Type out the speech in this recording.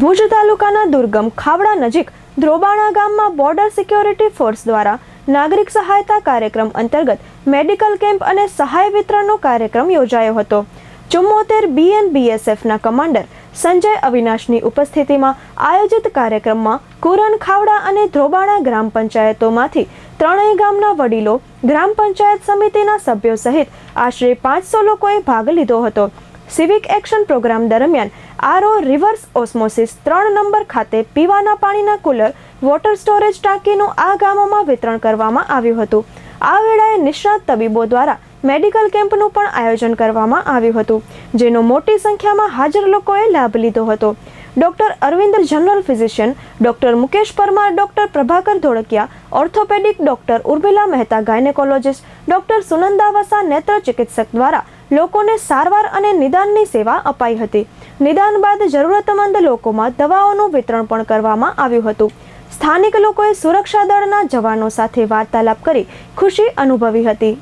ભુજ તાલુકાના દુર્ગમ ખાવડા નજીક ધ્રોબાણા ગામમાં બોર્ડર સિક્યોરિટી ફોર્સ દ્વારા નાગરિક સહાયતા કાર્યક્રમ અંતર્ગત મેડિકલ કેમ્પ અને સહાય વિતરણનો કાર્યક્રમ યોજાયો હતો. ચુમ્મોતેર બીએનબીએસએફના કમાન્ડર સંજય અવિનાશની ઉપસ્થિતિમાં આયોજિત કાર્યક્રમમાં કુરન ખાવડા અને ધ્રોબાણા ગ્રામ પંચાયતોમાંથી ત્રણેય ગામના વડીલો ગ્રામ પંચાયત સમિતિના સભ્યો સહિત આશરે પાંચસો લોકોએ ભાગ લીધો હતો. સિવિક એક્શન પ્રોગ્રામ દરમિયાન આરઓ રિવર્સ ઓસ્મોસિસ ત્રણ નંબર ખાતે પીવાના પાણીના કુલર, વોટર સ્ટોરેજ ટાંકીનું આ ગામોમાં વિતરણ કરવામાં આવ્યું હતું. આ વેળાએ નિષ્ણાત તબીબો દ્વારા મેડિકલ કેમ્પનું પણ આયોજન કરવામાં આવ્યું હતું, જેનો મોટી સંખ્યામાં હાજર લોકોએ લાભ લીધો હતો. Doctor Arvind general physician, doctor Mukesh Parmar, doctor Prabhakar Dholakia, orthopaedic doctor Urmila Mehta, gynaecologist, doctor Sunanda Vasa નેત્ર ચિકિત્સક દ્વારા લોકોને સારવાર અને નિદાનની સેવા અપાઈ હતી. નિદાન બાદ જરૂરતમંદ લોકોમાં દવાઓનું વિતરણ પણ કરવામાં આવ્યું હતું. સ્થાનિક લોકોએ સુરક્ષા દળના જવાનો સાથે વાર્તાલાપ કરી ખુશી અનુભવી હતી.